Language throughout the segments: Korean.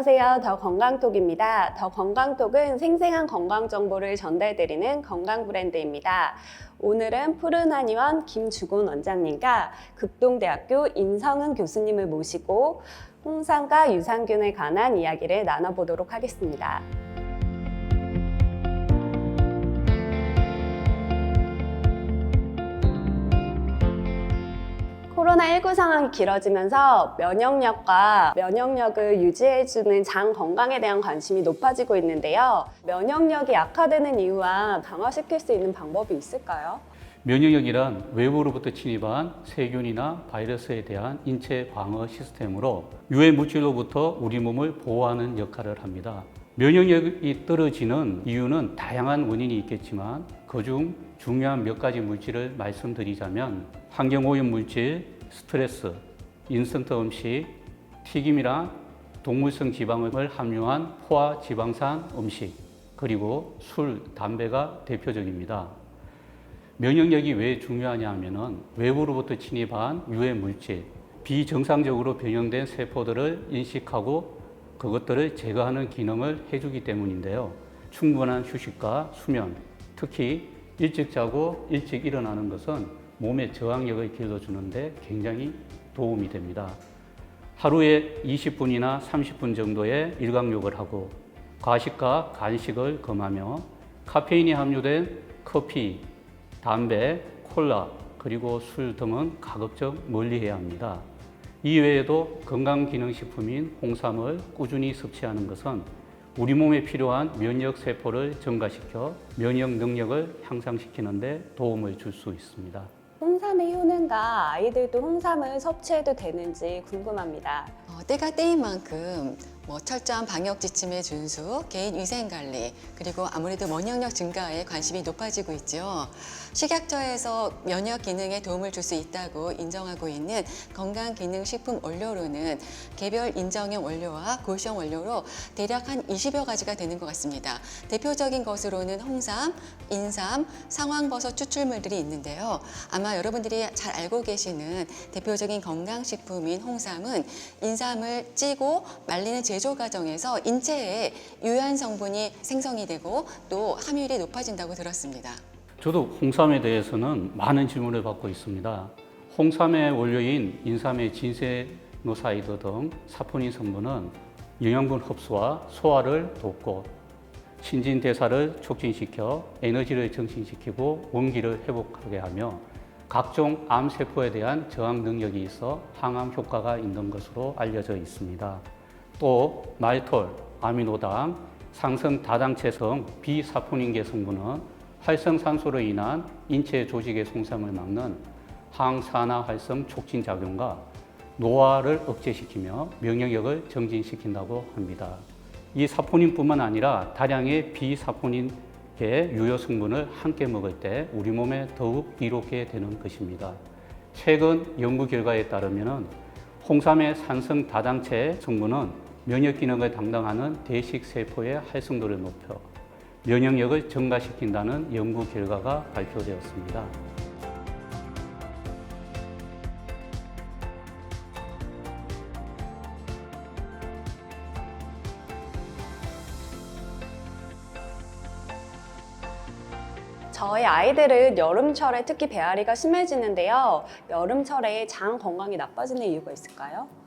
안녕하세요. 더 건강톡입니다. 더 건강톡은 생생한 건강 정보를 전달드리는 건강 브랜드입니다. 오늘은 푸른 한의원 김주곤 원장님과 극동대학교 임성은 교수님을 모시고 홍삼과 유산균에 관한 이야기를 나눠보도록 하겠습니다. 코로나19 상황이 길어지면서 면역력과 면역력을 유지해주는 장 건강에 대한 관심이 높아지고 있는데요. 면역력이 약화되는 이유와 강화시킬 수 있는 방법이 있을까요? 면역력이란 외부로부터 침입한 세균이나 바이러스에 대한 인체 방어 시스템으로 유해 물질로부터 우리 몸을 보호하는 역할을 합니다. 면역력이 떨어지는 이유는 다양한 원인이 있겠지만 그중 중요한 몇 가지 물질을 말씀드리자면 환경오염 물질, 스트레스, 인스턴트 음식, 튀김이랑 동물성 지방을 함유한 포화 지방산 음식, 그리고 술, 담배가 대표적입니다. 면역력이 왜 중요하냐 하면은 외부로부터 침입한 유해 물질, 비정상적으로 변형된 세포들을 인식하고 그것들을 제거하는 기능을 해주기 때문인데요. 충분한 휴식과 수면, 특히 일찍 자고 일찍 일어나는 것은 몸의 저항력을 길러주는데 굉장히 도움이 됩니다. 하루에 20분이나 30분 정도의 일광욕을 하고 과식과 간식을 금하며 카페인이 함유된 커피, 담배, 콜라, 그리고 술 등은 가급적 멀리 해야 합니다. 이외에도 건강기능식품인 홍삼을 꾸준히 섭취하는 것은 우리 몸에 필요한 면역 세포를 증가시켜 면역 능력을 향상시키는 데 도움을 줄 수 있습니다. 홍삼의 효능과 아이들도 홍삼을 섭취해도 되는지 궁금합니다. 어, 때가 때인 만큼 뭐 철저한 방역 지침의 준수, 개인 위생 관리, 그리고 아무래도 면역력 증가에 관심이 높아지고 있죠. 식약처에서 면역 기능에 도움을 줄 수 있다고 인정하고 있는 건강기능식품 원료로는 개별 인정형 원료와 고시형 원료로 대략 한 20여 가지가 되는 것 같습니다. 대표적인 것으로는 홍삼, 인삼, 상황버섯 추출물들이 있는데요. 아마 여러분들이 잘 알고 계시는 대표적인 건강식품인 홍삼은 인삼을 찌고 말리는 제조 과정에서 인체에 유해한 성분이 생성이 되고 또 함유율이 높아진다고 들었습니다. 저도 홍삼에 대해서는 많은 질문을 받고 있습니다. 홍삼의 원료인 인삼의 진세노사이드 등 사포닌 성분은 영양분 흡수와 소화를 돕고 신진대사를 촉진시켜 에너지를 정신시키고 원기를 회복하게 하며 각종 암세포에 대한 저항 능력이 있어 항암 효과가 있는 것으로 알려져 있습니다. 또 말톨, 아미노당, 상성 다당체성 비사포닌계 성분은 활성산소로 인한 인체 조직의 손상을 막는 항산화 활성 촉진 작용과 노화를 억제시키며 면역력을 정진시킨다고 합니다. 이 사포닌뿐만 아니라 다량의 비사포닌계 유효 성분을 함께 먹을 때 우리 몸에 더욱 이롭게 되는 것입니다. 최근 연구 결과에 따르면 홍삼의 산성 다당체 성분은 면역 기능을 담당하는 대식 세포의 활성도를 높여 면역력을 증가시킨다는 연구 결과가 발표되었습니다. 저희 아이들은 여름철에 특히 배앓이가 심해지는데요. 여름철에 장 건강이 나빠지는 이유가 있을까요?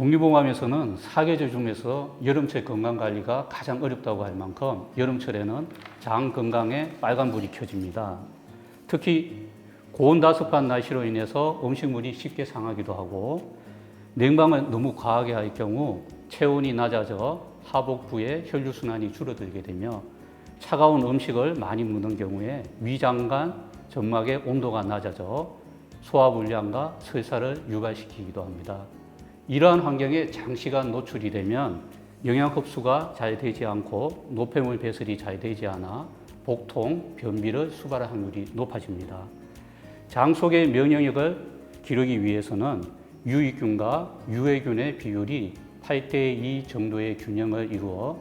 독립보감에서는 사계절 중에서 여름철 건강 관리가 가장 어렵다고 할 만큼 여름철에는 장 건강에 빨간불이 켜집니다. 특히 고온다습한 날씨로 인해서 음식물이 쉽게 상하기도 하고 냉방을 너무 과하게 할 경우 체온이 낮아져 하복부의 혈류순환이 줄어들게 되며 차가운 음식을 많이 먹는 경우에 위장관 점막의 온도가 낮아져 소화불량과 설사를 유발시키기도 합니다. 이러한 환경에 장시간 노출이 되면 영양 흡수가 잘 되지 않고 노폐물 배설이 잘 되지 않아 복통, 변비를 수발할 확률이 높아집니다. 장 속의 면역력을 기르기 위해서는 유익균과 유해균의 비율이 8대 2 정도의 균형을 이루어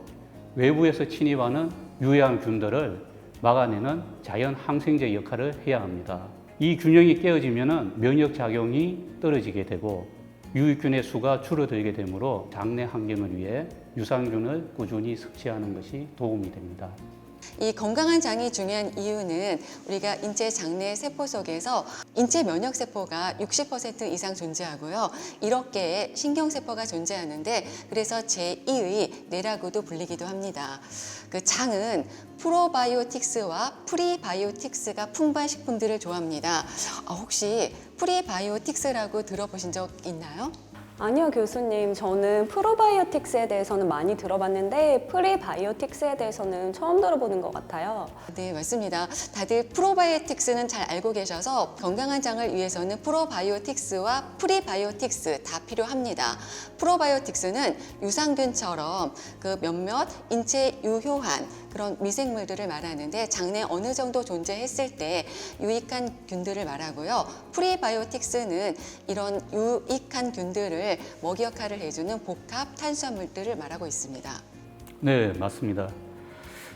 외부에서 침입하는 유해한 균들을 막아내는 자연 항생제 역할을 해야 합니다. 이 균형이 깨어지면 면역 작용이 떨어지게 되고 유익균의 수가 줄어들게 되므로 장내 환경을 위해 유산균을 꾸준히 섭취하는 것이 도움이 됩니다. 이 건강한 장이 중요한 이유는 우리가 인체 장내 세포 속에서 인체 면역 세포가 60% 이상 존재하고요. 1억 개의 신경 세포가 존재하는데 그래서 제2의 뇌라고도 불리기도 합니다. 그 장은 프로바이오틱스와 프리바이오틱스가 풍부한 식품들을 좋아합니다. 아, 혹시 프리바이오틱스라고 들어보신 적 있나요? 아니요, 교수님. 저는 프로바이오틱스에 대해서는 많이 들어봤는데 프리바이오틱스에 대해서는 처음 들어보는 것 같아요. 네, 맞습니다. 다들 프로바이오틱스는 잘 알고 계셔서 건강한 장을 위해서는 프로바이오틱스와 프리바이오틱스 다 필요합니다. 프로바이오틱스는 유산균처럼 그 몇몇 인체 유효한 그런 미생물들을 말하는데 장내 어느 정도 존재했을 때 유익한 균들을 말하고요. 프리바이오틱스는 이런 유익한 균들을 먹이 역할을 해주는 복합 탄수화물들을 말하고 있습니다. 네, 맞습니다.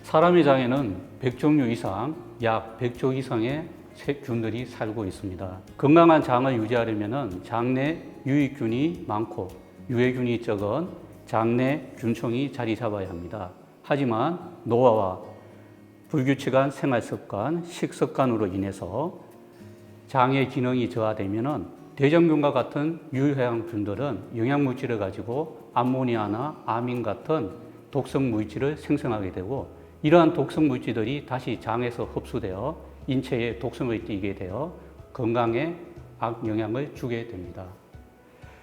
사람의 장에는 100종류 이상, 약 100조 이상의 세균들이 살고 있습니다. 건강한 장을 유지하려면 장내 유익균이 많고 유해균이 적은 장내 균총이 자리 잡아야 합니다. 하지만 노화와 불규칙한 생활 습관, 식습관으로 인해서 장의 기능이 저하되면은 대장균과 같은 유해양균들은 영양물질을 가지고 암모니아나 아민 같은 독성 물질을 생성하게 되고 이러한 독성 물질들이 다시 장에서 흡수되어 인체에 독성을 띠게 되어 건강에 악영향을 주게 됩니다.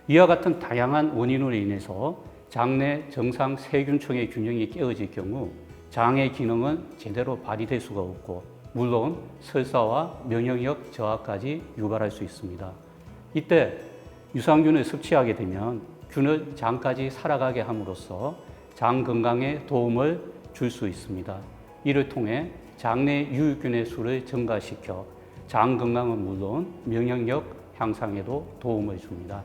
이와 같은 다양한 원인으로 인해서 장내 정상 세균총의 균형이 깨어질 경우 장의 기능은 제대로 발휘될 수가 없고 물론 설사와 면역력 저하까지 유발할 수 있습니다. 이때 유산균을 섭취하게 되면 균을 장까지 살아가게 함으로써 장 건강에 도움을 줄 수 있습니다. 이를 통해 장내 유익균의 수를 증가시켜 장 건강은 물론 면역력 향상에도 도움을 줍니다.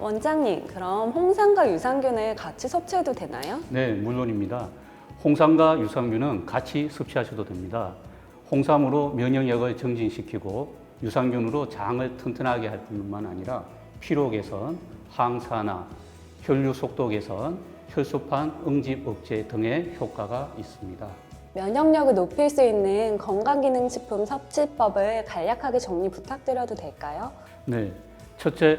원장님, 그럼 홍삼과 유산균을 같이 섭취해도 되나요? 네, 물론입니다. 홍삼과 유산균은 같이 섭취하셔도 됩니다. 홍삼으로 면역력을 증진시키고 유산균으로 장을 튼튼하게 할 뿐만 아니라 피로 개선, 항산화, 혈류 속도 개선, 혈소판 응집 억제 등의 효과가 있습니다. 면역력을 높일 수 있는 건강기능식품 섭취법을 간략하게 정리 부탁드려도 될까요? 네. 첫째,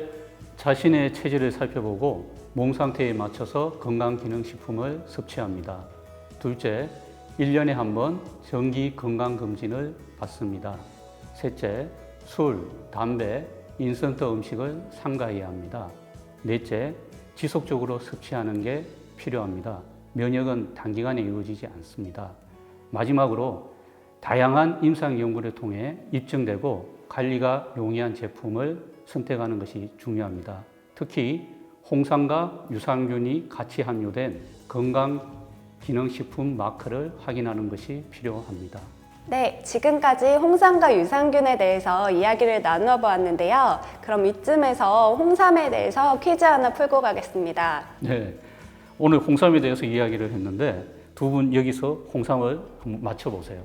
자신의 체질을 살펴보고 몸 상태에 맞춰서 건강기능식품을 섭취합니다. 둘째, 1년에 한 번 정기 건강검진을 받습니다. 셋째, 술, 담배, 인스턴트 음식을 삼가해야 합니다. 넷째, 지속적으로 섭취하는 게 필요합니다. 면역은 단기간에 이루어지지 않습니다. 마지막으로 다양한 임상 연구를 통해 입증되고 관리가 용이한 제품을 선택하는 것이 중요합니다. 특히 홍삼과 유산균이 같이 함유된 건강 기능식품 마크를 확인하는 것이 필요합니다. 네, 지금까지 홍삼과 유산균에 대해서 이야기를 나누어 보았는데요. 그럼 이쯤에서 홍삼에 대해서 퀴즈 하나 풀고 가겠습니다. 네, 오늘 홍삼에 대해서 이야기를 했는데 두 분 여기서 홍삼을 맞춰보세요.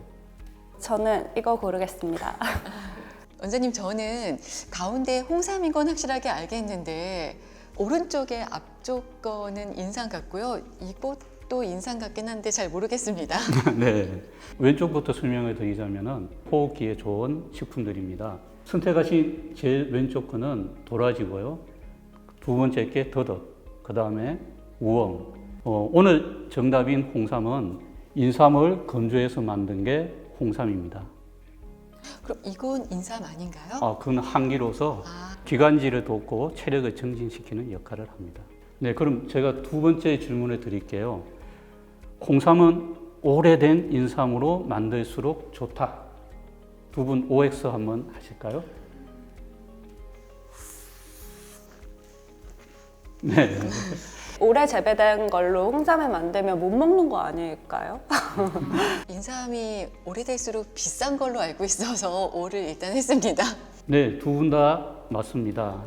저는 이거 고르겠습니다. 원장님 저는 가운데 홍삼인 건 확실하게 알겠는데 오른쪽에 앞쪽 거는 인상 같고요. 이것도 인상 같긴 한데 잘 모르겠습니다. 네, 왼쪽부터 설명을 드리자면은 호흡기에 좋은 식품들입니다. 선택하신 제일 왼쪽 거는 도라지고요. 두 번째 게 더덕, 그 다음에 우엉. 어, 오늘 정답인 홍삼은 인삼을 건조해서 만든 게 홍삼입니다. 그럼 이건 인삼 아닌가요? 아, 그건 한기로서 아, 기관지를 돕고 체력을 증진시키는 역할을 합니다. 네, 그럼 제가 두 번째 질문을 드릴게요. 홍삼은 오래된 인삼으로 만들수록 좋다. 두 분 OX 한번 하실까요? 네, 오래 재배된 걸로 홍삼을 만들면 못 먹는 거 아닐까요? 인삼이 오래될수록 비싼 걸로 알고 있어서 오를 일단 했습니다. 네, 두 분 다 맞습니다.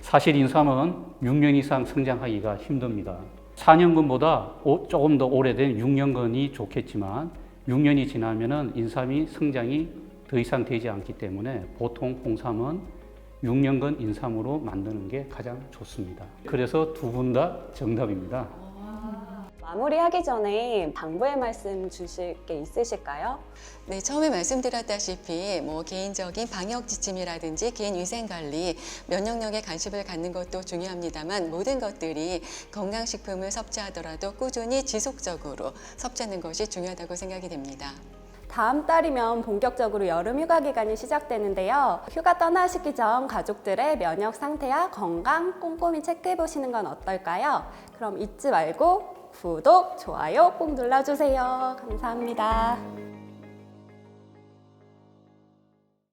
사실 인삼은 6년 이상 성장하기가 힘듭니다. 4년근보다 조금 더 오래된 6년근이 좋겠지만 6년이 지나면은 인삼이 성장이 더 이상 되지 않기 때문에 보통 홍삼은 6년간 인삼으로 만드는 게 가장 좋습니다. 그래서 두 분 다 정답입니다. 마무리하기 전에 당부의 말씀 주실 게 있으실까요? 네, 처음에 말씀드렸다시피 뭐 개인적인 방역 지침이라든지 개인 위생 관리, 면역력에 관심을 갖는 것도 중요합니다만 모든 것들이 건강 식품을 섭취하더라도 꾸준히 지속적으로 섭취하는 것이 중요하다고 생각이 됩니다. 다음 달이면 본격적으로 여름 휴가 기간이 시작되는데요. 휴가 떠나시기 전 가족들의 면역 상태와 건강 꼼꼼히 체크해 보시는 건 어떨까요? 그럼 잊지 말고 구독, 좋아요 꼭 눌러주세요. 감사합니다.